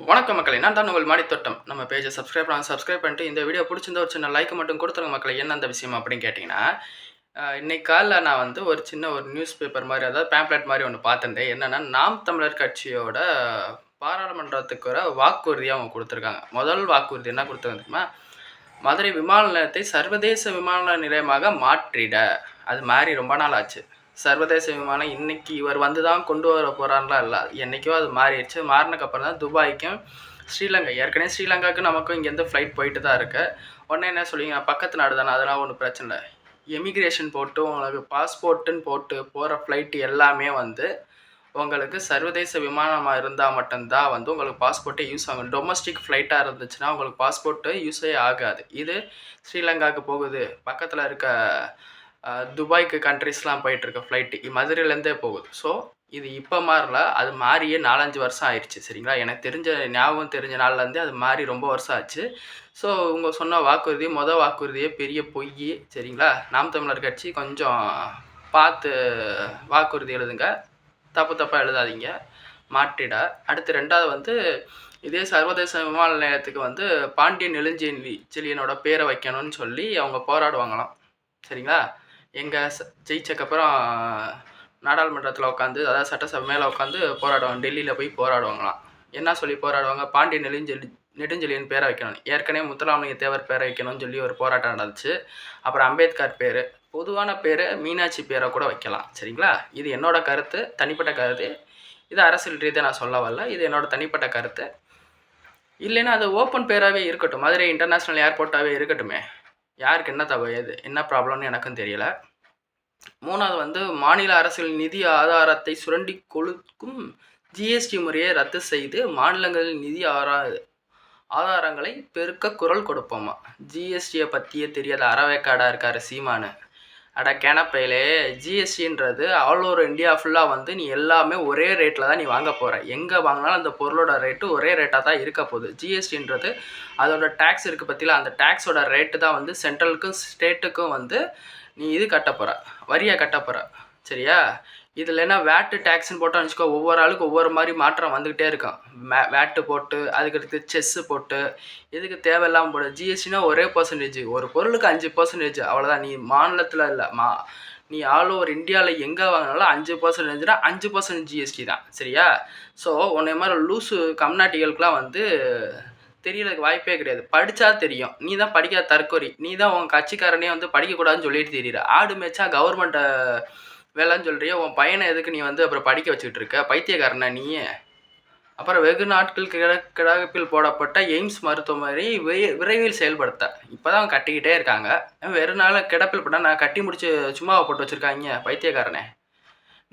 வணக்கம் மக்கள் நான் தான் உங்கள் மாடித்தோட்டம். நம்ம பேஜை சப்ஸ்கிரைப் பண்ண சப்ஸ்கிரைப் பண்ணிட்டு இந்த வீடியோ பிடிச்சிருந்தா ஒரு சின்ன லைக் மட்டும் கொடுத்துருங்க மக்களை. என்ன அந்த விஷயம் அப்படின்னு கேட்டிங்கன்னா ஆஹ், இன்னைக்கு காலைல நான் வந்து ஒரு சின்ன ஒரு நியூஸ் பேப்பர் மாதிரி அதாவது பேம்ப்ளெட் மாதிரி ஒன்று பார்த்துருந்தேன். என்னென்னா நாம் தமிழர் கட்சியோட பாராளுமன்றத்துக்கு வர வாக்குறுதியை அவங்க கொடுத்துருக்காங்க. முதல் வாக்குறுதி என்ன கொடுத்துருந்துமா மதுரை விமான நிலையத்தை சர்வதேச விமான நிலையமாக மாற்றிட. அது மாதிரி ரொம்ப நாள் ஆச்சு. சர்வதேச விமானம் இன்னைக்கு இவர் வந்து தான் கொண்டு வர போகிறான்லாம் இல்லை என்றைக்கோ அது மாறிடுச்சு. மாறினக்கப்புறம் தான் துபாய்க்கும் ஸ்ரீலங்கா ஏற்கனவே ஸ்ரீலங்காவுக்கு நமக்கும் இங்கேருந்து ஃப்ளைட் போயிட்டு தான் இருக்கு. உடனே என்ன சொல்லுவீங்க? பக்கத்து நாடு தானே அதெல்லாம் ஒன்றும் பிரச்சனை இல்லை. எமிக்ரேஷன் போட்டு உங்களுக்கு பாஸ்போர்ட்டுன்னு போட்டு போகிற ஃப்ளைட்டு எல்லாமே வந்து உங்களுக்கு சர்வதேச விமானமாக இருந்தால் மட்டும்தான் வந்து உங்களுக்கு பாஸ்போர்ட்டே யூஸ் ஆகும். டொமஸ்டிக் ஃப்ளைட்டாக இருந்துச்சுன்னா உங்களுக்கு பாஸ்போர்ட்டு யூஸே ஆகாது. இது ஸ்ரீலங்காவுக்கு போகுது. பக்கத்தில் இருக்க துபாய்க்கு கண்ட்ரிஸ்லாம் போயிட்டுருக்க ஃப்ளைட்டு மதுரையிலேருந்தே போகுது. ஸோ இது இப்போ மாறல. அது மாறியே நாலஞ்சு வருஷம் ஆயிடுச்சு சரிங்களா? எனக்கு தெரிஞ்ச ஞாபகம் தெரிஞ்ச நாள்லேருந்தே அது மாறி ரொம்ப வருஷம் ஆச்சு. ஸோ இவங்க சொன்ன வாக்குறுதி மொதல் வாக்குறுதியே பெரிய பொய் சரிங்களா? நாம் தமிழர் கட்சி கொஞ்சம் பார்த்து வாக்குறுதி எழுதுங்க. தப்பு தப்பாக எழுதாதீங்க. மாட்டிட அடுத்து ரெண்டாவது வந்து இதே சர்வதேச விமான நிலையத்துக்கு வந்து பாண்டியன் நெடுஞ்செலி செலியனோட பேரை வைக்கணும்னு சொல்லி அவங்க போராடுவாங்களாம் சரிங்களா? எங்கள் ஜெயிச்சக்கப்புறம் நாடாளுமன்றத்தில் உட்காந்து அதாவது சட்டசபை மேலே உட்காந்து போராடுவாங்க. டெல்லியில் போய் போராடுவாங்களாம். என்ன சொல்லி போராடுவாங்க? பாண்டியன் நெடுஞ்செலி நெடுஞ்செழியன் பேரை வைக்கணும். ஏற்கனவே முத்துராமலிங்க தேவர் பேரை வைக்கணும்னு சொல்லி ஒரு போராட்டம் நடந்துச்சு. அப்புறம் அம்பேத்கர் பேர். பொதுவான பேர் மீனாட்சி பேரை கூட வைக்கலாம். சரிங்களா? இது என்னோட கருத்து தனிப்பட்ட கருத்து. இது அரசியல் ரீதியாக நான் சொல்ல வரல. இது என்னோட தனிப்பட்ட கருத்து. இல்லைன்னா அது ஓப்பன் பேராகவே இருக்கட்டும். மதுரை இன்டர்நேஷ்னல் ஏர்போர்ட்டாகவே இருக்கட்டுமே. யாருக்கு என்ன தவ எது என்ன ப்ராப்ளம்னு எனக்கும் தெரியலை. மூணாவது வந்து மாநில அரசுகளின் நிதி ஆதாரத்தை சுரண்டி கொழுக்கும் ஜிஎஸ்டி முறையை ரத்து செய்து மாநிலங்களில் நிதி ஆரா ஆதாரங்களை பெருக்க குரல் கொடுப்போமா? ஜிஎஸ்டியை பற்றியே தெரியாத அறவேக்காடாக இருக்கார் சீமானு. அட கேனப்பையிலே ஜிஎஸ்டின்றது ஆல் ஓவர் இந்தியா ஃபுல்லாக வந்து நீ எல்லாமே ஒரே ரேட்டில் தான் நீ வாங்க போகிற எங்கே வாங்கினாலும் அந்த பொருளோட ரேட்டு ஒரே ரேட்டாக தான் இருக்க போகுது. ஜிஎஸ்டின்றது அதோட டேக்ஸ் இருக்குது பற்றில அந்த டேக்ஸோட ரேட்டு தான் வந்து சென்ட்ரலுக்கும் ஸ்டேட்டுக்கும் வந்து நீ இது கட்ட போகிற வரியை கட்ட போகிற சரியா? இதில் என்ன வேட்டு டேக்ஸ்னு போட்டோம்னு வச்சுக்கோ ஒவ்வொரு ஆளுக்கு ஒவ்வொரு மாதிரி மாற்றம் வந்துக்கிட்டே இருக்கும். மே வேட்டு போட்டு அதுக்கடுத்து செஸ்ஸு போட்டு எதுக்கு தேவையில்லாமல் போட்டு ஜிஎஸ்டினா ஒரே பர்சன்டேஜ் ஒரு பொருளுக்கு அஞ்சு பர்சன்டேஜ் அவ்வளோதான் நீ மாநிலத்தில் இல்லை. மா நீ ஆல் ஓவர் இந்தியாவில் எங்கே வாங்கினாலும் அஞ்சு பர்சன்டேஜ்னா அஞ்சு பர்சன்ட் ஜிஎஸ்டி தான். சரியா? ஸோ உன்னை மாதிரி லூசு கம்நாட்டிகளுக்கெலாம் வந்து தெரியறதுக்கு வாய்ப்பே கிடையாது. படித்தா தெரியும். நீ தான் படிக்காத தற்கொலை. நீ தான் உன் கட்சிக்காரனே வந்து படிக்கக்கூடாதுன்னு சொல்லிட்டு தெரியுற. ஆடு மேய்ச்சா கவர்மெண்ட்டை வேலைன்னு சொல்கிறிய உன் பையனை எதுக்கு நீ வந்து அப்புறம் படிக்க வச்சுக்கிட்டு இருக்க பைத்தியக்காரனா நீ அப்புறம் வெகு நாட்கள் கிட கிடப்பில் போடப்பட்ட எய்ம்ஸ் மருத்துவமனை விரைவில் செயல்படுத்த. இப்போ தான் கட்டிக்கிட்டே இருக்காங்க. வெறும் நாள் கிடப்பில் போட்டால் நான் கட்டி முடிச்சு சும்மாவை போட்டு வச்சுருக்காங்க பைத்தியக்காரனே.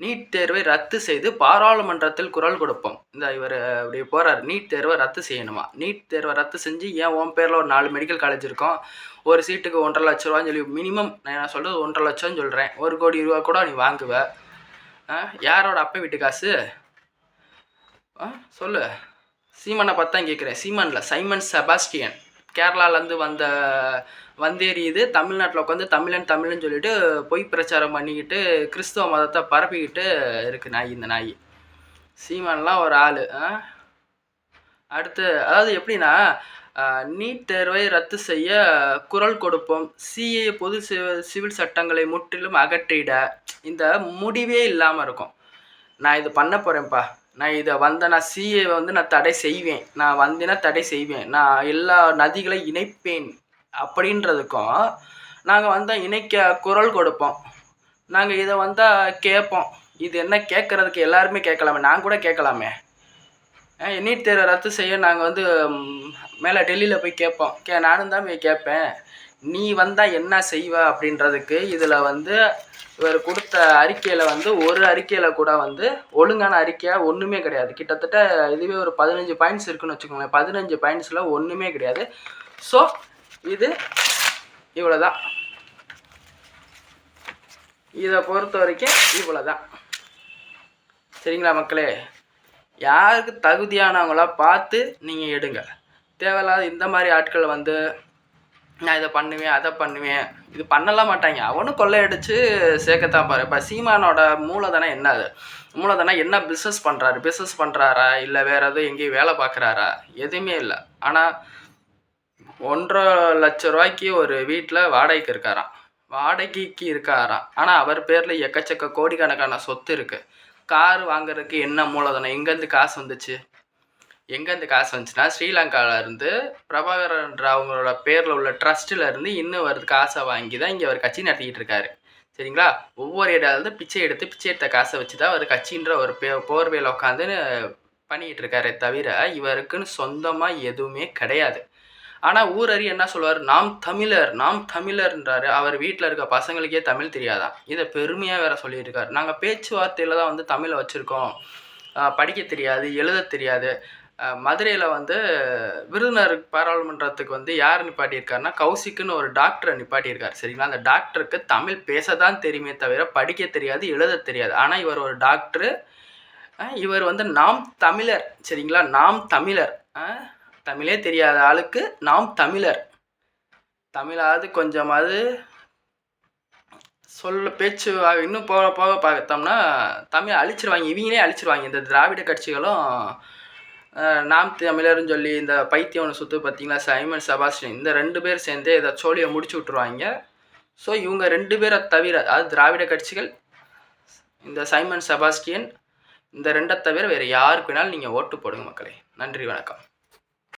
நீட் தேர்வை ரத்து செய்து பாராளுமன்றத்தில் குரல் கொடுப்போம். இந்த இவர் இப்படி போகிறார் நீட் தேர்வை ரத்து செய்யணுமா? நீட் தேர்வை ரத்து செஞ்சு ஏன் உன் பேரில் ஒரு நாலு மெடிக்கல் காலேஜ் இருக்கும்? ஒரு சீட்டுக்கு ஒன்றரை லட்ச ரூபான்னு சொல்லி மினிமம் நான் சொல்கிறது ஒன்றரை லட்சம்னு சொல்கிறேன் ஒரு கோடி ரூபா கூட நீ வாங்குவ. ஆ, யாரோட அப்பா வீட்டு காசு? ஆ? சொல்லு. சீமனை பார்த்தா தான் கேட்குறேன் சீமனில். சைமன் செபாஸ்டியன். கேரளாலேருந்து வந்த வந்தேறியுது. தமிழ்நாட்டில் உட்காந்து தமிழன் தமிழ்னு சொல்லிட்டு பொய் பிரச்சாரம் பண்ணிக்கிட்டு கிறிஸ்துவ மதத்தை பரப்பிக்கிட்டு இருக்கு நாய் இந்த நாய். சீமான்லாம் ஒரு ஆள் அடுத்து அதாவது எப்படின்னா நீட் தேர்வை ரத்து செய்ய குரல் கொடுப்போம். சிஏ பொது சிவ- சிவில் சட்டங்களை முற்றிலும் அகற்றிட. இந்த முடிவே இல்லாமல் இருக்கும். நான் இது பண்ண போகிறேன்ப்பா நான் இதை வந்த நான் சிஏ வந்து நான் தடை செய்வேன். நான் வந்தேன்னா தடை செய்வேன். நான் எல்லா நதிகளை இணைப்பேன் அப்படின்றதுக்கும் நாங்கள் வந்தால் இணைக்க குரல் கொடுப்போம். நாங்கள் இதை வந்தால் கேட்போம். இது என்ன கேட்குறதுக்கு எல்லாருமே கேட்கலாமே. நான் கூட கேட்கலாமே. நீட் தேர்வை ரத்து செய்ய நாங்கள் வந்து மேலே டெல்லியில் போய் கேட்போம். கே நானும் தான் போய் கேட்பேன். நீ வந்தால் என்ன செய்வ அப்படின்றதுக்கு இதில் வந்து இவர் கொடுத்த அறிக்கையில் வந்து ஒரு அறிக்கையில் கூட வந்து ஒழுங்கான அறிக்கையாக ஒன்றுமே கிடையாது. கிட்டத்தட்ட இதுவே ஒரு பதினஞ்சு பாயிண்ட்ஸ் இருக்குன்னு வச்சுக்கோங்களேன். பதினஞ்சு பாயிண்ட்ஸில் ஒன்றுமே கிடையாது. ஸோ இது இவ்வளோதான் இதை பொறுத்த வரைக்கும் இவ்வளோதான் சரிங்களா மக்களே? யாருக்கு தகுதியானவங்களா பார்த்து நீங்கள் எடுங்க. தேவையில்லாத இந்த மாதிரி ஆட்கள் வந்து நான் இதை பண்ணுவேன் அதை பண்ணுவேன். இது பண்ணலாம் மாட்டாங்க. அவனும் கொள்ளையடிச்சு சேர்க்கத்தான் பாரு இப்போ சீமானோட மூலதனம் என்ன அது? மூலதனம் என்ன பிஸ்னஸ் பண்ணுறாரு பிஸ்னஸ் பண்ணுறாரா இல்லை வேறு எதுவும் எங்கேயும் வேலை பார்க்குறாரா? எதுவுமே இல்லை. ஆனால் ஒன்றரை லட்ச ரூபாய்க்கு ஒரு வீட்டில் வாடகைக்கு இருக்காராம். வாடகைக்கு இருக்காராம். ஆனால் அவர் பேரில் எக்கச்சக்க கோடிக்கணக்கான சொத்து இருக்குது கார் வாங்குறதுக்கு என்ன மூலதனம்? எங்கேருந்து காசு வந்துச்சு? எங்கேருந்து காசு வந்துச்சுன்னா ஸ்ரீலங்காவிலேருந்து பிரபாகரன்ற அவங்களோட பேரில் உள்ள ட்ரஸ்ட்டில் இருந்து இன்னும் வருது காசை வாங்கி தான் இங்கே அவர் கட்சி நடத்திக்கிட்டு இருக்காரு. சரிங்களா? ஒவ்வொரு இடம் பிச்சை எடுத்து பிச்சை எடுத்த காசை வச்சு தான் அவர் கட்சின்ற ஒரு பே போர்வையில் உட்காந்து பண்ணிக்கிட்டு இருக்காரே தவிர இவருக்குன்னு சொந்தமாக எதுவுமே கிடையாது. ஆனால் ஊரறி என்ன சொல்லுவார்? நாம் தமிழர் நாம் தமிழர்ன்றாரு. அவர் வீட்டில் இருக்க பசங்களுக்கே தமிழ் தெரியாதான் இதை பெருமையாக வேற சொல்லியிருக்காரு. நாங்கள் பேச்சுவார்த்தையில் தான் வந்து தமிழை வச்சுருக்கோம். படிக்க தெரியாது எழுத தெரியாது. மதுரையில் வந்து விருதுநர் பாராளுமன்றத்துக்கு வந்து யார் நிப்பாட்டியிருக்காருன்னா கௌசிக்குன்னு ஒரு டாக்டரை நிப்பாட்டியிருக்காரு. சரிங்களா? அந்த டாக்டருக்கு தமிழ் பேச தான் தெரியுமே தவிர படிக்க தெரியாது எழுத தெரியாது. ஆனால் இவர் ஒரு டாக்டரு. இவர் வந்து நாம் தமிழர். சரிங்களா? நாம் தமிழர். தமிழே தெரியாத ஆளுக்கு நாம் தமிழர். தமிழாவது கொஞ்சமாவது சொல்ல பேச்சு இன்னும் போக போக பார்த்தோம்னா தமிழ் அழிச்சிருவாங்க. இவங்களே அழிச்சிருவாங்க. இந்த திராவிட கட்சிகளும் நாம் தமிழர்னு சொல்லி இந்த பைத்தியம் ஒன்று சுற்று பார்த்தீங்களா சைமன் செபாஸ்டின் இந்த ரெண்டு பேர் சேர்ந்து இதை சோழியை முடிச்சு விட்ருவாங்க ஸோ இவங்க ரெண்டு பேரை தவிர அதாவது திராவிட கட்சிகள் இந்த சைமன் செபாஸ்டியன் இந்த ரெண்டை தவிர வேறு யாருக்கு வேணாலும் நீங்கள் ஓட்டு போடுங்க மக்களே. நன்றி வணக்கம்.